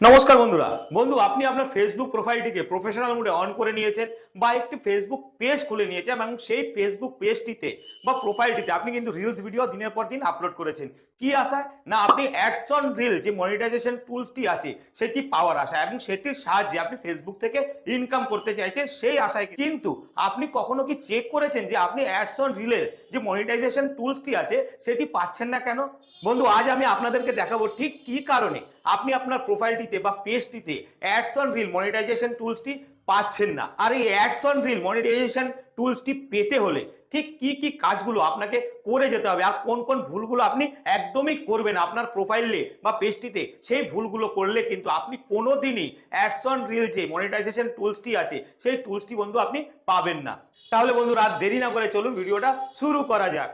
নমস্কার বন্ধুরা। বন্ধু, আপনি আপনার ফেসবুক প্রোফাইলটিকে প্রফেশনাল মোডে অন করে নিয়েছেন বা একটি ফেসবুক পেজ খুলে নিয়েছেন এবং সেই ফেসবুক পেজটিতে বা প্রোফাইলটিতে আপনি কিন্তু রিলস ভিডিও দিনের পর দিন আপলোড করেছেন। কি আশায় না, আপনি অ্যাডস অন রিল যে মনিটাইজেশন টুলসটি আছে, সেটি পাওয়ার আশায় এবং সেটির সাহায্যে আপনি ফেসবুক থেকে ইনকাম করতে চাইছেন সেই আশায় কিন্তু আপনি কখনো কি চেক করেছেন যে আপনি অ্যাডস অন রিলের যে মনিটাইজেশন টুলসটি আছে, সেটি পাচ্ছেন না কেন? বন্ধু, আজ আমি আপনাদেরকে দেখাবো ঠিক কি কারণে আপনি আপনার প্রোফাইলটিতে বা পেজটিতে অ্যাডস অন রিল মনিটাইজেশন টুলসটি পাচ্ছেন না। আর এই অ্যাডস অন রিল মনিটাইজেশন টুলসটি পেতে হলে ঠিক কি কি কাজগুলো আপনাকে করে যেতে হবে আর কোন কোন ভুলগুলো আপনি একদমই করবেন আপনার প্রোফাইলে বা পেজটিতে সেই ভুলগুলো করলে কিন্তু আপনি কোনোদিনই অ্যাডস অন রিল যে মনিটাইজেশন টুলসটি আছে, সেই টুলসটি বন্ধু আপনি পাবেন না। তাহলে বন্ধু রাত দেরি না করে চলুন, ভিডিওটা শুরু করা যাক।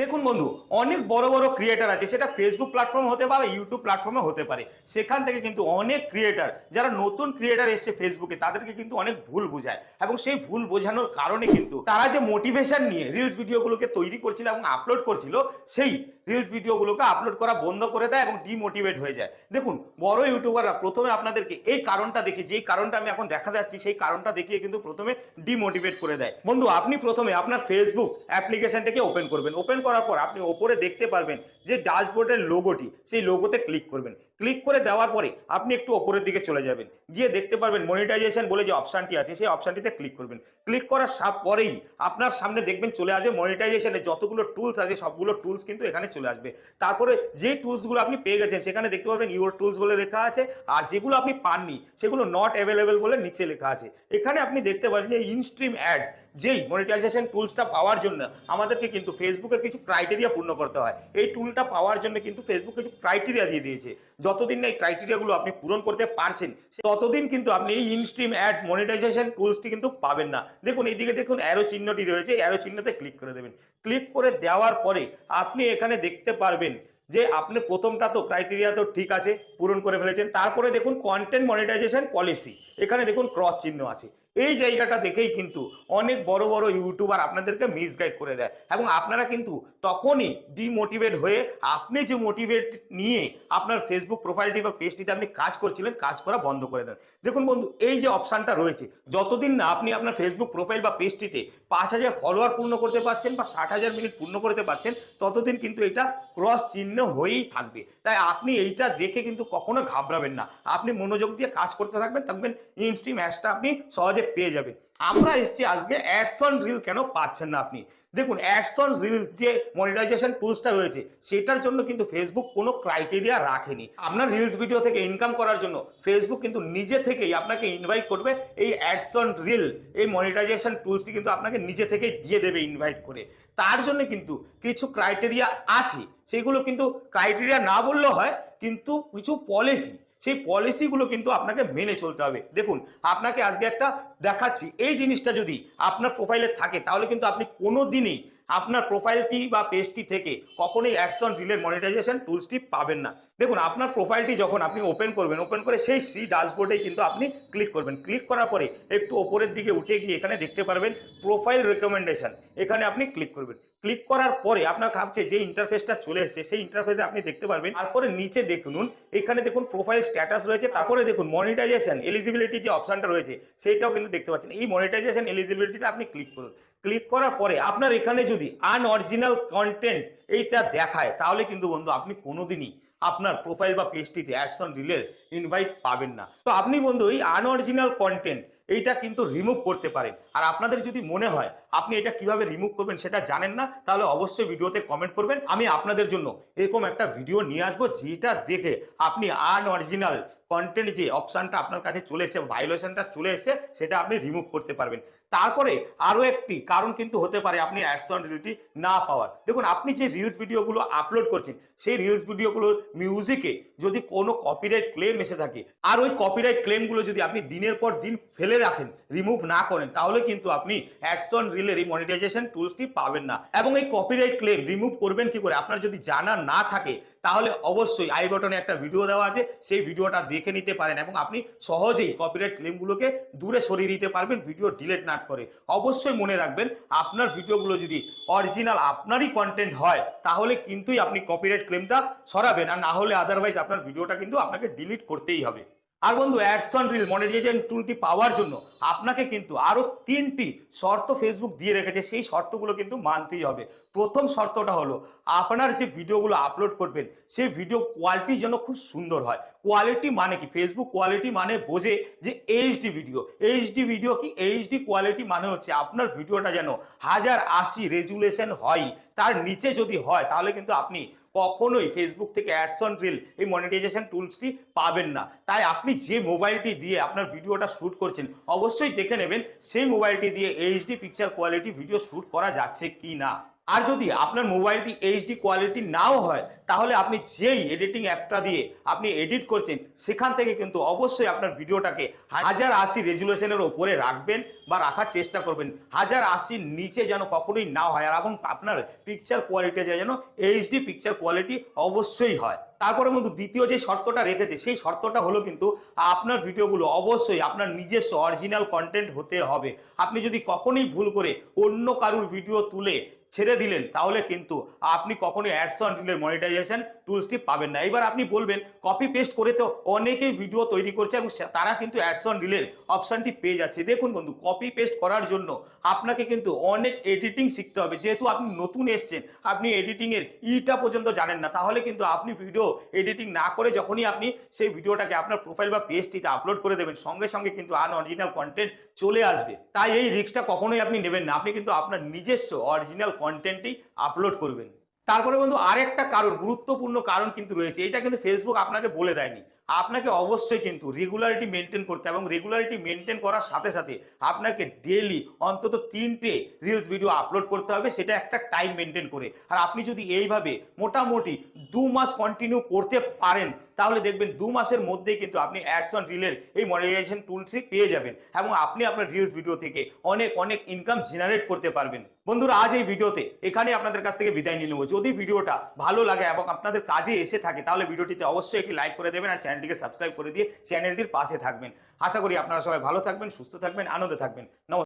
দেখুন বন্ধু, অনেক বড় বড় ক্রিয়েটার আছে, সেটা ফেসবুক প্ল্যাটফর্ম হতে পারে ইউটিউব প্ল্যাটফর্মে হতে পারে। সেখান থেকে কিন্তু অনেক ক্রিয়েটার যারা নতুন ক্রিয়েটার এসছে ফেসবুকে তাদেরকে কিন্তু অনেক ভুল বোঝায়। এবং সেই ভুল বোঝানোর কারণে কিন্তু তারা যে মোটিভেশন নিয়ে রিলস ভিডিওগুলোকে তৈরি করছিল এবং আপলোড করছিল, সেই রিলস ভিডিওগুলোকে আপলোড করা বন্ধ করে দেয় এবং ডিমোটিভেট হয়ে যায়। দেখুন, বড় ইউটিউবাররা প্রথমে আপনাদেরকে এই কারণটা দেখে যেই কারণটা আমি এখন দেখা যাচ্ছি, সেই কারণটা দেখিয়ে কিন্তু প্রথমে ডিমোটিভেট করে দেয়। বন্ধু, আপনি প্রথমে আপনার ফেসবুক অ্যাপ্লিকেশনটাকে ওপেন করবেন। ওপেন করার পর আপনি ওপরে দেখতে পারবেন যে ড্যাশবোর্ডের লোগোটি, সেই লোগোতে ক্লিক করবেন। ক্লিক করে দেওয়ার পরে আপনি একটু ওপরের দিকে চলে যাবেন। গিয়ে দেখতে পারবেন মনিটাইজেশন বলে যে অপশনটি আছে, সেই অপশনটিতে ক্লিক করবেন। ক্লিক করার সাপ পরেই আপনার সামনে দেখবেন চলে আসবে মনিটাইজেশনের যতগুলো টুলস আছে, সবগুলো টুলস কিন্তু এখানে চলে আসবে। তারপরে যে টুলসগুলো আপনি পেয়ে গেছেন, সেখানে দেখতে পাবেন ইউর টুলস বলে লেখা আছে, আর যেগুলো আপনি পাননি, সেগুলো নট অ্যাভেলেবেল বলে নিচে লেখা আছে। এখানে আপনি দেখতে পাবেন যে ইনস্ট্রিম অ্যাডস যেই মনিটাইজেশন টুলসটা পাওয়ার জন্য আমাদেরকে কিন্তু ফেসবুকের কিছু ক্রাইটেরিয়া পূর্ণ করতে হয়। এই টুলটা পাওয়ার জন্য কিন্তু ফেসবুক কিছু ক্রাইটেরিয়া দিয়ে দিয়েছে। যতদিন না এই ক্রাইটেরিয়াগুলো আপনি পূরণ করতে পারছেন, ততদিন কিন্তু আপনি এই ইনস্ট্রিম অ্যাডস মনিটাইজেশন টুলসটি কিন্তু পাবেন না। দেখুন, এইদিকে দেখুন অ্যারো চিহ্নটি রয়েছে অ্যারো চিহ্নতে ক্লিক করে দেবেন। ক্লিক করে দেওয়ার পরে আপনি এখানে দেখতে পারবেন যে আপনি প্রথমটা তো ক্রাইটেরিয়া তো ঠিক আছে, পূরণ করে ফেলেছেন। তারপরে দেখুন কন্টেন্ট মনিটাইজেশন পলিসি এখানে দেখুন ক্রস চিহ্ন আছে। এই জায়গাটা দেখেই কিন্তু অনেক বড় বড় ইউটিউবার আপনাদেরকে মিসগাইড করে দেয়। এবং আপনারা কিন্তু তখনই ডিমোটিভেট হয়ে আপনি যে মোটিভেট নিয়ে আপনার ফেসবুক প্রোফাইলটি বা পেজটিতে আপনি কাজ করছিলেন, কাজ করা বন্ধ করে দেন। দেখুন বন্ধু, এই যে অপশানটা রয়েছে, যতদিন না আপনি আপনার ফেসবুক প্রোফাইল বা পেজটিতে পাঁচ হাজার ফলোয়ার পূর্ণ করতে পারছেন বা ষাট হাজার মিনিট পূর্ণ করতে পারছেন, ততদিন কিন্তু এটা ক্রস চিহ্ন হয়েই থাকবে। তাই আপনি এইটা দেখে কিন্তু কখনো ঘাবড়াবেন না। আপনি মনোযোগ দিয়ে কাজ করতে থাকবেন থাকবেন ইনস্ট্রিম অ্যাডসটা আপনি সহজে পেয়ে যাবেন আমরা এসেছি আজকে অ্যাডসন রিল কেন পাচ্ছেন না আপনি? দেখুন অ্যাডসন রিল যে মনিটাইজেশন টুলসটা রয়েছে, সেটার জন্য কিন্তু ফেসবুক কোনো ক্রাইটেরিয়া রাখেনি। আপনার রিলস ভিডিও থেকে ইনকাম করার জন্য ফেসবুক কিন্তু নিজে থেকেই আপনাকে ইনভাইট করবে, এই অ্যাডসন রিল, এই মনিটাইজেশন টুলসটি কিন্তু আপনাকে নিজে থেকেই দিয়ে দেবে ইনভাইট করে। তার জন্য কিন্তু কিছু ক্রাইটেরিয়া আছে। সেগুলো কিন্তু ক্রাইটেরিয়া না বললেও হয়, কিন্তু কিছু পলিসি সেই পলিসিগুলো কিন্তু আপনাকে মেনে চলতে হবে। দেখুন, আপনাকে আজকে একটা দেখাচ্ছি। এই জিনিসটা যদি আপনার প্রোফাইলে থাকে, তাহলে কিন্তু আপনি কোনো দিনই আপনার প্রোফাইলটি বা পেজটি থেকে কখনোই অ্যাকশন রিলের মনিটাইজেশন টুলসটি পাবেন না। দেখুন, আপনার প্রোফাইলটি যখন আপনি ওপেন করবেন ওপেন করে সেই সি ড্যাশবোর্ডে কিন্তু আপনি ক্লিক করবেন। ক্লিক করার পরে একটু ওপরের দিকে উঠে গিয়ে এখানে দেখতে পারবেন প্রোফাইল রেকমেন্ডেশন এখানে আপনি ক্লিক করবেন। ক্লিক করার পরে আপনার ভাবছে যে ইন্টারফেসটা চলে এসেছে, সেই ইন্টারফেসে আপনি দেখতে পারবেন। তারপরে নিচে দেখুন, এখানে দেখুন প্রোফাইল স্ট্যাটাস রয়েছে। তারপরে দেখুন মনিটাইজেশন এলিজিবিলিটি যে অপশনটা রয়েছে, সেইটাও কিন্তু দেখতে পাচ্ছেন। এই মনিটাইজেশন এলিজিবিলিটিতে আপনি ক্লিক করুন। ক্লিক করার পরে আপনার এখানে যদি আনঅরিজিনাল কন্টেন্ট এইটা দেখায়, তাহলে কিন্তু বন্ধু আপনি কোনোদিনই আপনার প্রোফাইল বা পেজটিতে অ্যাডসন রিলের ইনভাইট পাবেন না। তো আপনি বন্ধু এই আনঅরিজিনাল কন্টেন্ট এইটা কিন্তু রিমুভ করতে পারেন। আর আপনাদের যদি মনে হয় আপনি এটা কীভাবে রিমুভ করবেন সেটা জানেন না, তাহলে অবশ্যই ভিডিওতে কমেন্ট করবেন। আমি আপনাদের জন্য এরকম একটা ভিডিও নিয়ে আসব, যেটা দেখে আপনি আনঅরিজিনাল কন্টেন্ট যে অপশানটা আপনার কাছে চলে এসে ভাইলেশনটা চলে এসে সেটা আপনি রিমুভ করতে পারবেন। তারপরে আরও একটি কারণ কিন্তু হতে পারে আপনি অ্যাডসন রিলটি না পাওয়ার। দেখুন, আপনি যে রিলস ভিডিওগুলো আপলোড করছেন, সেই রিলস ভিডিওগুলোর মিউজিকে যদি কোনো কপিরাইট ক্লেম এসে থাকে, আর ওই কপিরাইট ক্লেমগুলো যদি আপনি দিনের পর দিন ফেলে রাখেন রিমুভ না করেন, তাহলে কিন্তু আপনি অ্যাডসন রিলের এই মনিটাইজেশন টুলসটি পাবেন না। এবং এই কপিরাইট ক্লেম রিমুভ করবেন কি করে? আপনার যদি জানা না থাকে, তাহলে অবশ্যই আই বটনে একটা ভিডিও দেওয়া আছে, সেই ভিডিওটা দেখে দেখে নিতে পারেন এবং আপনি সহজেই কপিরাইট ক্লেমগুলোকে দূরে সরিয়ে দিতে পারবেন ভিডিও ডিলেট না করে। অবশ্যই মনে রাখবেন, আপনার ভিডিওগুলো যদি অরিজিনাল আপনারই কন্টেন্ট হয়, তাহলে কিন্তুই আপনি কপিরাইট ক্লেমটা সরাবেন আর না হলে আদারওয়াইজ আপনার ভিডিওটা কিন্তু আপনাকে ডিলিট করতেই হবে। আর বন্ধু অ্যাডস অন রিল মনিটাইজেশন টুলটি পাওয়ার জন্য আপনাকে কিন্তু আরও তিনটি শর্ত ফেসবুক দিয়ে রেখেছে। সেই শর্তগুলো কিন্তু মানতেই হবে। প্রথম শর্তটা হলো, আপনার যে ভিডিওগুলো আপলোড করবেন, সেই ভিডিও কোয়ালিটি যেন খুব সুন্দর হয়। কোয়ালিটি মানে কি? ফেসবুক কোয়ালিটি মানে বোঝে যে এইচডি ভিডিও এইচডি ভিডিও কি? এইচডি কোয়ালিটি মানে হচ্ছে আপনার ভিডিওটা যেন হাজার আশি রেজুলেশন হয়। তার নিচে যদি হয়, তাহলে কিন্তু আপনি কখনোই ফেসবুক থেকে অ্যাডসন রিল এই মনিটাইজেশন টুলসটি পাবেন না। তাই আপনি যে মোবাইলটি দিয়ে আপনার ভিডিওটা শ্যুট করছেন, অবশ্যই দেখে নেবেন সেই মোবাইলটি দিয়ে HD picture quality video shoot করা যাচ্ছে কি না আর যদি আপনার মোবাইলটি এইচডি কোয়ালিটি নাও হয়, তাহলে আপনি যেই এডিটিং অ্যাপটা দিয়ে আপনি এডিট করছেন, সেখান থেকে কিন্তু অবশ্যই আপনার ভিডিওটাকে হাজার আশি রেজুলেশনের ওপরে রাখবেন বা রাখার চেষ্টা করবেন। হাজার আশির নিচে যেন কখনোই না হয়, আর এখন আপনার পিকচার কোয়ালিটি যেন এইচডি পিকচার কোয়ালিটি অবশ্যই হয়। তারপরে কিন্তু দ্বিতীয় যে শর্তটা রেখেছে, সেই শর্তটা হলো কিন্তু আপনার ভিডিওগুলো অবশ্যই আপনার নিজস্ব অরিজিনাল কন্টেন্ট হতে হবে। আপনি যদি কখনোই ভুল করে অন্য কারুর ভিডিও তুলে ছেড়ে দিলেন, তাহলে কিন্তু আপনি কখনোই অ্যাডস অন রিলের মনিটাইজেশন টুলসটি পাবেন না। এবার আপনি বলবেন কপি পেস্ট করে তো অনেকেই ভিডিও তৈরি করছে এবং তারা কিন্তু অ্যাডস অন রিলের অপশনটি পেয়ে যাচ্ছে। দেখুন বন্ধু কপি পেস্ট করার জন্য আপনাকে কিন্তু অনেক এডিটিং শিখতে হবে। যেহেতু আপনি নতুন এসছেন, আপনি এডিটিংয়ের ইটা পর্যন্ত জানেন না, তাহলে কিন্তু আপনি ভিডিও এডিটিং না করে যখনই আপনি সেই ভিডিওটাকে আপনার প্রোফাইল বা পেজটিতে আপলোড করে দেবেন, সঙ্গে সঙ্গে কিন্তু আনঅরিজিনাল কন্টেন্ট চলে আসবে। তাই এই রিস্কটা কখনোই আপনি নেবেন না। আপনি কিন্তু আপনার নিজস্ব অরিজিনাল কন্টেন্টই আপলোড করবেন। তারপরে বন্ধু আরেকটা কারণ, গুরুত্বপূর্ণ কারণ কিন্তু রয়েছে। এটা কিন্তু ফেসবুক আপনাকে বলে দেয়নি। আপনাকে অবশ্যই কিন্তু রেগুলারিটি মেনটেন করতে এবং রেগুলারিটি মেনটেন করার সাথে সাথে আপনাকে ডেলি অন্তত তিনটে রিলস ভিডিও আপলোড করতে হবে, সেটা একটা টাইম মেনটেন করে। আর আপনি যদি এইভাবে মোটামুটি দু মাস কন্টিনিউ করতে পারেন, তাহলে দেখবেন দু মাসের মধ্যেই কিন্তু আপনি অ্যাডস অন রিলের এই মনিটাইজেশন টুলসই পেয়ে যাবেন এবং আপনি আপনার রিলস ভিডিও থেকে অনেক অনেক ইনকাম জেনারেট করতে পারবেন। বন্ধুরা, আজ এই ভিডিওতে এখানে আপনাদের কাছ থেকে বিদায় নিয়ে নেব। যদি ভিডিওটা ভালো লাগে এবং আপনাদের কাজে এসে থাকে, তাহলে ভিডিওটিতে অবশ্যই একটি লাইক করে দেবেন আর চ্যানেলটিকে সাবস্ক্রাইব করে দিয়ে চ্যানেলটির পাশে থাকবেন। আশা করি আপনারা সবাই ভালো থাকবেন, সুস্থ থাকবেন, আনন্দে থাকবেন। নমস্কার।